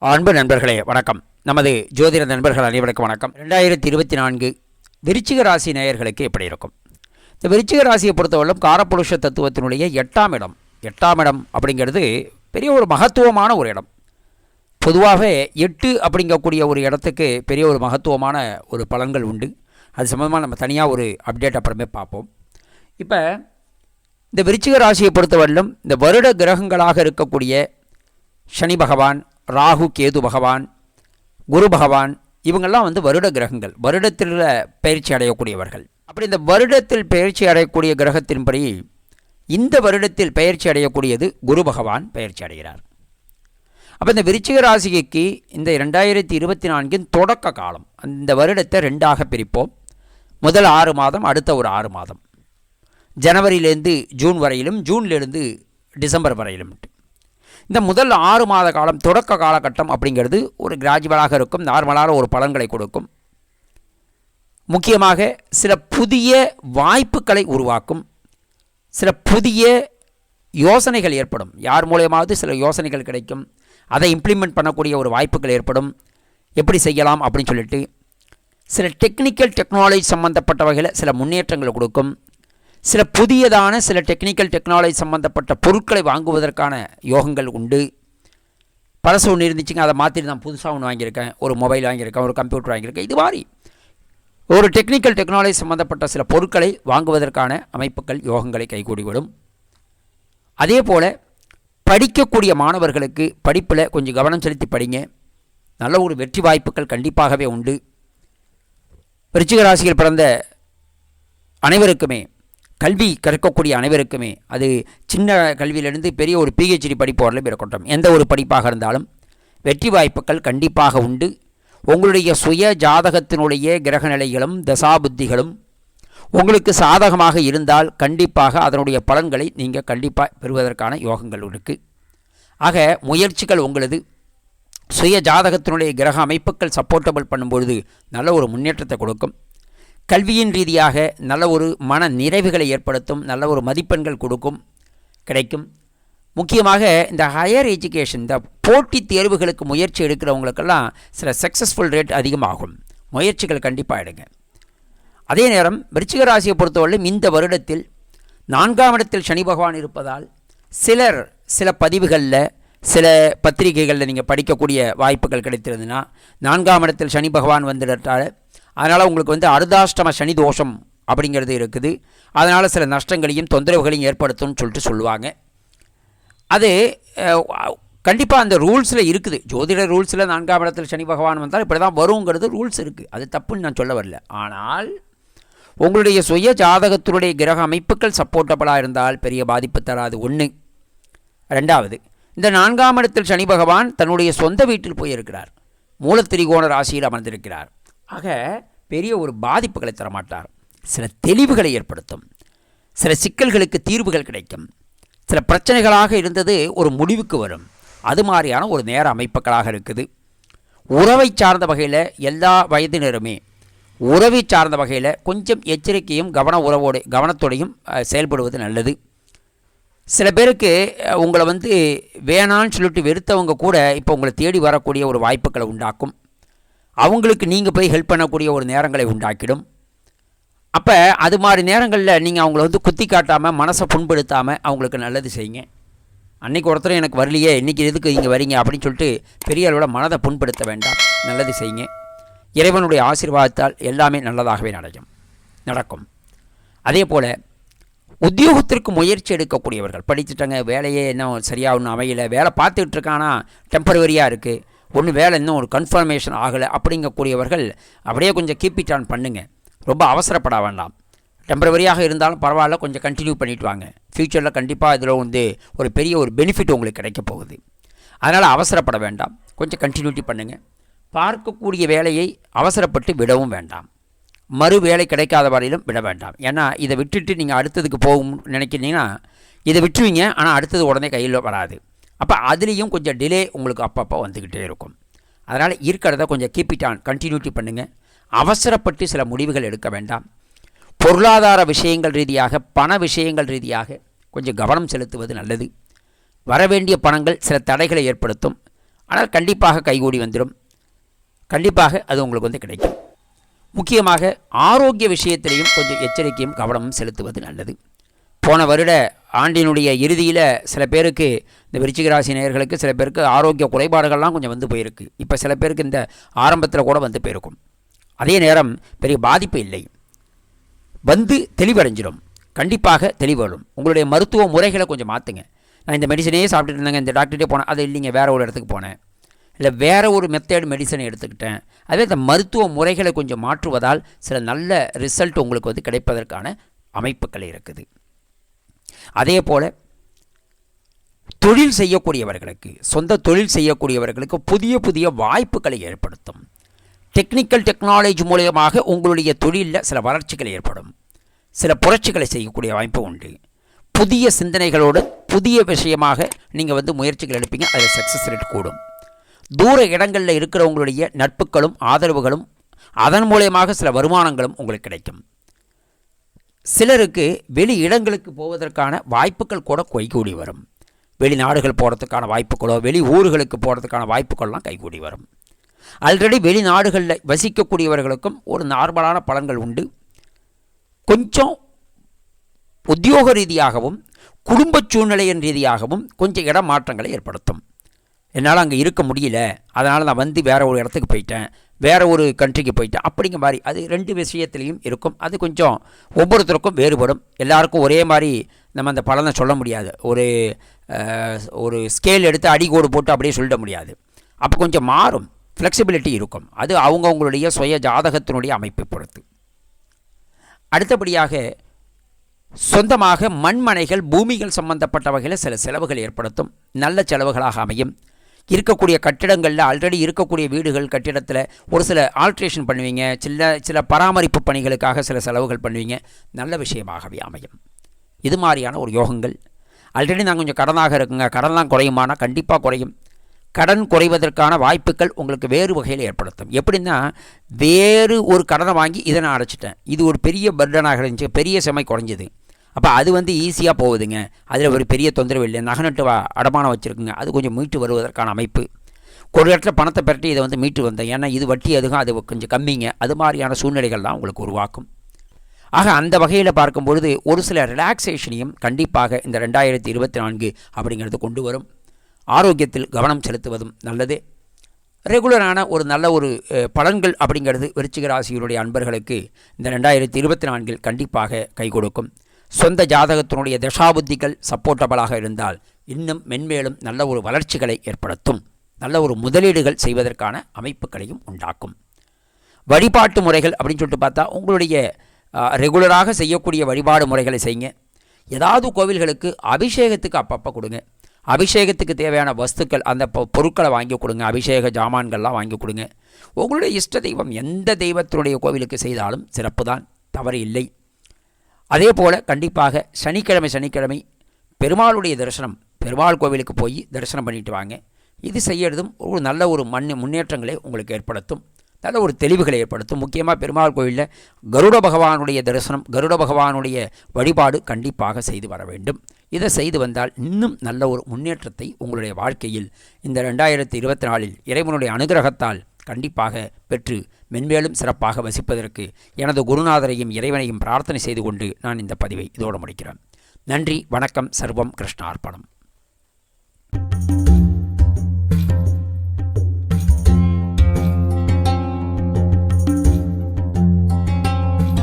அன்பு நண்பர்களே வணக்கம். நமது ஜோதிட நண்பர்கள் அனைவருக்கும் வணக்கம். ரெண்டாயிரத்தி இருபத்தி நான்கு விருச்சிக ராசி நேயர்களுக்கு எப்படி இருக்கும்? இந்த விருச்சிக ராசியை பொறுத்தவரைக்கும் காரப்புருஷ தத்துவத்தினுடைய எட்டாம் இடம். எட்டாம் இடம் அப்படிங்கிறது பெரிய ஒரு மகத்துவமான ஒரு இடம். பொதுவாகவே எட்டு அப்படிங்கக்கூடிய ஒரு இடத்துக்கு பெரிய ஒரு மகத்துவமான ஒரு பலன்கள் உண்டு. அது சம்மந்தமாக நம்ம தனியாக ஒரு அப்டேட் அப்புறமே பார்ப்போம். இப்போ இந்த விருச்சிக ராசியை பொறுத்தவரையிலும் இந்த வருட கிரகங்களாக இருக்கக்கூடிய சனி பகவான் ராகு கேது பகவான் குரு பகவான் இவங்கெல்லாம் வந்து வருட கிரகங்கள். வருடத்தில் பயிற்சி அடையக்கூடியவர்கள். அப்படி இந்த வருடத்தில் பயிற்சி அடையக்கூடிய கிரகத்தின்படி இந்த வருடத்தில் பயிற்சி அடையக்கூடியது குரு பகவான் பயிற்சி அடைகிறார். அப்போ இந்த விருச்சிக ராசிக்கு இந்த ரெண்டாயிரத்தி இருபத்தி நான்கின் தொடக்க காலம். அந்த வருடத்தை ரெண்டாக பிரிப்போம். முதல் ஆறு மாதம் அடுத்த ஒரு ஆறு மாதம். ஜனவரியிலேருந்து ஜூன் வரையிலும் ஜூன்லேருந்து டிசம்பர் வரையிலும். இந்த முதல் ஆறு மாத காலம் தொடக்க காலகட்டம் அப்படிங்கிறது ஒரு கிராஜுவலாக இருக்கும் நார்மலான ஒரு பலன்களை கொடுக்கும். முக்கியமாக சில புதிய வாய்ப்புகளை உருவாக்கும் சில புதிய யோசனைகள் ஏற்படும். யார் மூலியமாவது சில யோசனைகள் கிடைக்கும் அதை இம்ப்ளிமெண்ட் பண்ணக்கூடிய ஒரு வாய்ப்புகள் ஏற்படும். எப்படி செய்யலாம் அப்படின்னு சொல்லிட்டு சில டெக்னிக்கல் டெக்னாலஜி சம்மந்தப்பட்ட வகையில் சில முன்னேற்றங்கள் கொடுக்கும். சில புதியதான சில டெக்னிக்கல் டெக்னாலஜி சம்மந்தப்பட்ட பொருட்களை வாங்குவதற்கான யோகங்கள் உண்டு. பழசு ஒன்று இருந்துச்சுங்க அதை மாற்றி நான் புதுசாக ஒன்று வாங்கியிருக்கேன். ஒரு மொபைல் வாங்கியிருக்கேன் ஒரு கம்ப்யூட்டர் வாங்கியிருக்கேன். இது மாதிரி ஒரு டெக்னிக்கல் டெக்னாலஜி சம்மந்தப்பட்ட சில பொருட்களை வாங்குவதற்கான அமைப்புகள் யோகங்களை கைகூடிவிடும். அதே போல் படிக்கக்கூடிய மாணவர்களுக்கு படிப்பில் கொஞ்சம் கவனம் செலுத்தி படிங்க. நல்ல ஒரு வெற்றி வாய்ப்புகள் கண்டிப்பாகவே உண்டு. விருச்சிக ராசியில் பிறந்த அனைவருக்குமே கல்வி கற்கக்கூடிய அனைவருக்குமே அது சின்ன கல்வியிலிருந்து பெரிய ஒரு பிஹெச்டி படிப்பு வரலும் இருக்கட்டும். எந்த ஒரு படிப்பாக இருந்தாலும் வெற்றி வாய்ப்புகள் கண்டிப்பாக உண்டு. உங்களுடைய சுய ஜாதகத்தினுடைய கிரக நிலைகளும் தசாபுத்திகளும் உங்களுக்கு சாதகமாக இருந்தால் கண்டிப்பாக அதனுடைய பலன்களை நீங்கள் கண்டிப்பாக பெறுவதற்கான யோகங்கள் இருக்குது ஆக முயற்சிகள் உங்களது சுய ஜாதகத்தினுடைய கிரக அமைப்புகள் சப்போர்ட்டபிள் பண்ணும்பொழுது நல்ல ஒரு முன்னேற்றத்தை கொடுக்கும். கல்வியின் ரீதியாக நல்ல ஒரு மன நிறைவுகளை ஏற்படுத்தும் நல்ல ஒரு மதிப்பெண்கள் கொடுக்கும் கிடைக்கும். முக்கியமாக இந்த ஹையர் எஜுகேஷன் இந்த போட்டித் தேர்வுகளுக்கு முயற்சி எடுக்கிறவங்களுக்கெல்லாம் சில சக்ஸஸ்ஃபுல் ரேட் அதிகமாகும். முயற்சிகள் கண்டிப்பாக எடுங்க. அதே நேரம் விருச்சிக ராசியை பொறுத்தவரையிலும் இந்த வருடத்தில் நான்காம் இடத்தில் சனி பகவான் இருப்பதால் சிலர் சில பதிவுகளில் சில பத்திரிகைகளில் நீங்கள் படிக்கக்கூடிய வாய்ப்புகள் கிடைத்திருந்ததுன்னா நான்காம் இடத்தில் சனி பகவான் வந்துட்டால் அதனால் உங்களுக்கு வந்து அர்தாஷ்டம சனி தோஷம் அப்படிங்கிறது இருக்குது. அதனால் சில நஷ்டங்களையும் தொந்தரவுகளையும் ஏற்படுத்தும்னு சொல்லிட்டு சொல்லுவாங்க. அது கண்டிப்பாக அந்த ரூல்ஸில் இருக்குது. ஜோதிட ரூல்ஸில் நான்காம் இடத்தில் சனி பகவான் வந்தால் இப்படி தான் வருங்கிறது ரூல்ஸ் இருக்குது அது தப்புன்னு நான் சொல்ல வரல. ஆனால் உங்களுடைய சுய ஜாதகத்தினுடைய கிரக அமைப்புகள் சப்போர்ட்டபுளாக இருந்தால் பெரிய பாதிப்பு தராது. ஒன்று ரெண்டாவது இந்த நான்காம் இடத்தில் சனி பகவான் தன்னுடைய சொந்த வீட்டில் போயிருக்கிறார். மூலத்திரிகோண ராசியில் அமர்ந்திருக்கிறார். ஆக பெரிய ஒரு பாதிப்புகளை தரமாட்டார். சில தெளிவுகளை ஏற்படுத்தும். சில சிக்கல்களுக்கு தீர்வுகள் கிடைக்கும். சில பிரச்சனைகளாக இருந்தது ஒரு முடிவுக்கு வரும். அது மாதிரியான ஒரு நேர அமைப்புகளாக இருக்குது. உறவை சார்ந்த வகையில் எல்லா வயதினருமே உறவை சார்ந்த வகையில் கொஞ்சம் எச்சரிக்கையும் கவன உறவோடு கவனத்தோடையும் செயல்படுவது நல்லது. சில பேருக்கு உங்களை வந்து வேணான்னு சொல்லிட்டு வெறுத்தவங்க கூட இப்போ உங்களை தேடி வரக்கூடிய ஒரு வாய்ப்புகளை உண்டாக்கும். அவங்களுக்கு நீங்கள் போய் ஹெல்ப் பண்ணக்கூடிய ஒரு நேரங்களை உண்டாக்கிடும். அப்போ அது மாதிரி நேரங்களில் நீங்கள் அவங்கள வந்து குத்தி காட்டாமல் மனசை புண்படுத்தாமல் அவங்களுக்கு நல்லது செய்யுங்க. அன்றைக்கி ஒருத்தர் எனக்கு வரலையே இன்றைக்கி எதுக்கு இங்கே வரீங்க அப்படின்னு சொல்லிட்டு பெரிய அளவில் மனதை புண்படுத்த வேண்டாம். நல்லது செய்யுங்க. இறைவனுடைய ஆசீர்வாதத்தால் எல்லாமே நல்லதாகவே நடக்கும். நடக்கும். அதே போல் உத்தியோகத்திற்கு முயற்சி எடுக்கக்கூடியவர்கள் படிச்சுட்டாங்க வேலையே இன்னும் சரியாக ஒன்றும் அமையலை வேலை பார்த்துக்கிட்டு இருக்கானா டெம்பரவரியாக இருக்குது ஒன்று வேலை இன்னும் ஒரு கன்ஃபர்மேஷன் ஆகலை அப்படிங்கக்கூடியவர்கள் அப்படியே கொஞ்சம் கீப் இட் ஆன் பண்ணுங்கள் ரொம்ப அவசரப்பட வேண்டாம். டெம்பரவரியாக இருந்தாலும் பரவாயில்ல கொஞ்சம் கண்டினியூ பண்ணிட்டு வாங்க. ஃப்யூச்சரில் கண்டிப்பாக இதில் வந்து ஒரு பெரிய ஒரு பெனிஃபிட் உங்களுக்கு கிடைக்க போகுது. அதனால் அவசரப்பட வேண்டாம். கொஞ்சம் கண்டினியூட்டி பண்ணுங்கள் பார்க்கக்கூடிய வேலையை அவசரப்பட்டு விடவும் வேண்டாம். மறு வேலை கிடைக்காத வரையிலும் விட வேண்டாம். ஏன்னா இதை விட்டுட்டு நீங்கள் அடுத்ததுக்கு போகும் நினைக்கிறீங்கன்னா இதை விட்டுருவீங்க ஆனால் அடுத்தது உடனே கையில் வராது. அப்போ அதுலேயும் கொஞ்சம் டிலே உங்களுக்கு அப்பப்போ வந்துக்கிட்டே இருக்கும். அதனால் இருக்கிறத கொஞ்சம் கீப் இட் ஆன் கண்டினியூட்டி பண்ணுங்கள் அவசரப்பட்டு சில முடிவுகள் எடுக்க வேண்டாம். பொருளாதார விஷயங்கள் ரீதியாக பண விஷயங்கள் ரீதியாக கொஞ்சம் கவனம் செலுத்துவது நல்லது. வரவேண்டிய பணங்கள் சில தடைகளை ஏற்படுத்தும். ஆனால் கண்டிப்பாக கைகூடி வந்துடும் கண்டிப்பாக அது உங்களுக்கு வந்து கிடைக்கும். முக்கியமாக ஆரோக்கிய விஷயத்திலையும் கொஞ்சம் எச்சரிக்கையும் கவனமும் செலுத்துவது நல்லது. போன வருட ஆண்டினுடைய இறுதியில் சில பேருக்கு இந்த விருச்சிக ராசி நேயர்களுக்கு சில பேருக்கு ஆரோக்கிய குறைபாடுகள்லாம் கொஞ்சம் வந்து போயிருக்கு. இப்போ சில பேருக்கு இந்த ஆரம்பத்தில் கூட வந்து போயிருக்கும். அதே நேரம் பெரிய பாதிப்பு இல்லை. வந்து தெளிவடைஞ்சிடும் கண்டிப்பாக தெளிவடும் உங்களுடைய மருத்துவ முறைகளை கொஞ்சம் மாற்றுங்க நான் இந்த மெடிசனே சாப்பிட்டுட்டு இருந்தேங்க இந்த டாக்டர்கிட்டே போனேன் அது இல்லைங்க வேறு ஒரு இடத்துக்கு போனேன். இல்லை வேறு ஒரு மெத்தேடு மெடிசனை எடுத்துக்கிட்டேன். அதே இந்த மருத்துவ முறைகளை கொஞ்சம் மாற்றுவதால் சில நல்ல ரிசல்ட் உங்களுக்கு வந்து கிடைப்பதற்கான அமைப்புகள் இருக்குது. அதே போல் தொழில் செய்யக்கூடியவர்களுக்கு சொந்த தொழில் செய்யக்கூடியவர்களுக்கு புதிய புதிய வாய்ப்புகளை ஏற்படுத்தும். டெக்னிக்கல் டெக்னாலஜி மூலியமாக உங்களுடைய தொழிலில் சில வளர்ச்சிகள் ஏற்படும். சில புரட்சிகளை செய்யக்கூடிய வாய்ப்பு உண்டு. புதிய சிந்தனைகளோடு புதிய விஷயமாக நீங்கள் வந்து முயற்சிகள் எடுப்பீங்க அதில் சக்ஸஸ் ரேட் கூடும். தூர இடங்களில் இருக்கிறவங்களுடைய நட்புகளும் ஆதரவுகளும் அதன் மூலயமாக சில வருமானங்களும் உங்களுக்கு கிடைக்கும். சிலருக்கு வெளி இடங்களுக்கு போவதற்கான வாய்ப்புகள் கூட கைகூடி வரும். வெளிநாடுகள் போகிறதுக்கான வாய்ப்புகளோ வெளி ஊர்களுக்கு போகிறதுக்கான வாய்ப்புகள்லாம் கைகூடி வரும். ஆல்ரெடி வெளிநாடுகளில் வசிக்கக்கூடியவர்களுக்கும் ஒரு நார்மலான பலன்கள் உண்டு. கொஞ்சம் உத்தியோக ரீதியாகவும் குடும்ப சூழ்நிலையின் ரீதியாகவும் கொஞ்சம் இடமாற்றங்களை ஏற்படுத்தும். என்னால் அங்கே இருக்க முடியல. அதனால் நான் வந்து வேறு ஒரு இடத்துக்கு போயிட்டேன். வேறு ஒரு கண்ட்ரிக்கு போயிட்டேன் அப்படிங்கிற மாதிரி அது ரெண்டு விஷயத்துலேயும் இருக்கும். அது கொஞ்சம் ஒவ்வொருத்தருக்கும் வேறுபடும். எல்லாருக்கும் ஒரே மாதிரி நம்ம அந்த பலனை சொல்ல முடியாது. ஒரு ஒரு ஸ்கேல் எடுத்து அடிகோடு போட்டு அப்படியே சொல்லிட முடியாது. அப்போ கொஞ்சம் மாறும். ஃப்ளெக்சிபிலிட்டி இருக்கும். அது அவங்கவுங்களுடைய சுய ஜாதகத்தினுடைய அமைப்பை பொறுத்து. அடுத்தபடியாக சொந்தமாக மண்மனைகள் பூமிகள் சம்பந்தப்பட்ட வகையில் சில செலவுகள் ஏற்படுத்தும். நல்ல செலவுகளாக அமையும். இருக்கக்கூடிய கட்டிடங்களில் ஆல்ரெடி இருக்கக்கூடிய வீடுகள் கட்டிடத்தில் ஒரு சில ஆல்ட்ரேஷன் பண்ணுவீங்க. சில சில பராமரிப்பு பணிகளுக்காக சில செலவுகள் பண்ணுவீங்க. நல்ல விஷயமாகவே அமையும். இது மாதிரியான ஒரு யோகங்கள். ஆல்ரெடி நாங்கள் கொஞ்சம் கடனாக இருக்குங்க. கடன்லாம் குறையுமானா? கண்டிப்பாக குறையும். கடன் குறைவதற்கான வாய்ப்புகள் உங்களுக்கு வேறு வகையில் ஏற்படுத்தும். எப்படின்னா வேறு ஒரு கடனை வாங்கி இதை நான் அடைச்சிட்டேன். இது ஒரு பெரிய பர்டனாக இருந்துச்சு. பெரிய செமை குறைஞ்சிது. அப்போ அது வந்து ஈஸியாக போகுதுங்க. அதில் ஒரு பெரிய தொந்தரவு இல்லை. நகநட்டு அடமானம் வச்சுருக்குங்க. அது கொஞ்சம் மீட்டு வருவதற்கான அமைப்பு. ஒரு இடத்துல பணத்தை பெரட்டி இதை வந்து மீட்டு வந்தேன். ஏன்னா இது வட்டி அதுக்கும் அது கொஞ்சம் கம்மிங்க. அது மாதிரியான சூழ்நிலைகள் தான் உங்களுக்கு உருவாக்கும். ஆக அந்த வகையில் பார்க்கும்பொழுது ஒரு சில ரிலாக்ஸேஷனையும் கண்டிப்பாக இந்த ரெண்டாயிரத்தி இருபத்தி நான்கு அப்படிங்கிறது கொண்டு வரும். ஆரோக்கியத்தில் கவனம் செலுத்துவதும் நல்லது. ரெகுலரான ஒரு நல்ல ஒரு பலன்கள் அப்படிங்கிறது விருச்சிக ராசியினுடைய அன்பர்களுக்கு இந்த ரெண்டாயிரத்தி இருபத்தி நான்கில் கண்டிப்பாக கை கொடுக்கும். சொந்த ஜாதகத்தினுடைய தசாபுத்திகள் சப்போர்ட்டபிளாக இருந்தால் இன்னும் மென்மேலும் நல்ல ஒரு வளர்ச்சிகளை ஏற்படுத்தும். நல்ல ஒரு முதலீடுகள் செய்வதற்கான அமைப்புகளையும் உண்டாக்கும். வழிபாட்டு முறைகள் அப்படின்னு சொல்லிட்டு பார்த்தா உங்களுடைய ரெகுலராக செய்யக்கூடிய வழிபாடு முறைகளை செய்யுங்க. ஏதாவது கோவில்களுக்கு அபிஷேகத்துக்கு அப்பப்போ கொடுங்க. அபிஷேகத்துக்கு தேவையான வஸ்துக்கள் அந்த பொ- பொருட்களை வாங்கி கொடுங்க. அபிஷேக ஜாமான்கள்லாம் வாங்கி கொடுங்க. உங்களுடைய இஷ்ட தெய்வம் எந்த தெய்வத்தினுடைய கோவிலுக்கு செய்தாலும் சிறப்பு தான் தவறு இல்லை. அதே போல் கண்டிப்பாக சனிக்கிழமை சனிக்கிழமை பெருமாளுடைய தரிசனம் பெருமாள் கோவிலுக்கு போய் தரிசனம் பண்ணிட்டு வாங்க. இது செய்யறதும் ஒரு நல்ல ஒரு மண் முன்னேற்றங்களை உங்களுக்கு ஏற்படுத்தும். நல்ல ஒரு தெளிவுகளை ஏற்படுத்தும். முக்கியமாக பெருமாள் கோவிலில் கருட பகவானுடைய தரிசனம் கருட பகவானுடைய வழிபாடு கண்டிப்பாக செய்து வர வேண்டும். இதை செய்து வந்தால் இன்னும் நல்ல ஒரு முன்னேற்றத்தை உங்களுடைய வாழ்க்கையில் இந்த ரெண்டாயிரத்தி இருபத்தி நாலில் இறைவனுடைய அனுகிரகத்தால் கண்டிப்பாக பெற்று மென்மேலும் சிறப்பாக வசிப்பதற்கு எனது குருநாதரையும் இறைவனையும் பிரார்த்தனை செய்து கொண்டு நான் இந்த பதிவை இதோடு முடிக்கிறேன். நன்றி வணக்கம் சர்வம் கிருஷ்ணார்ப்பணம்.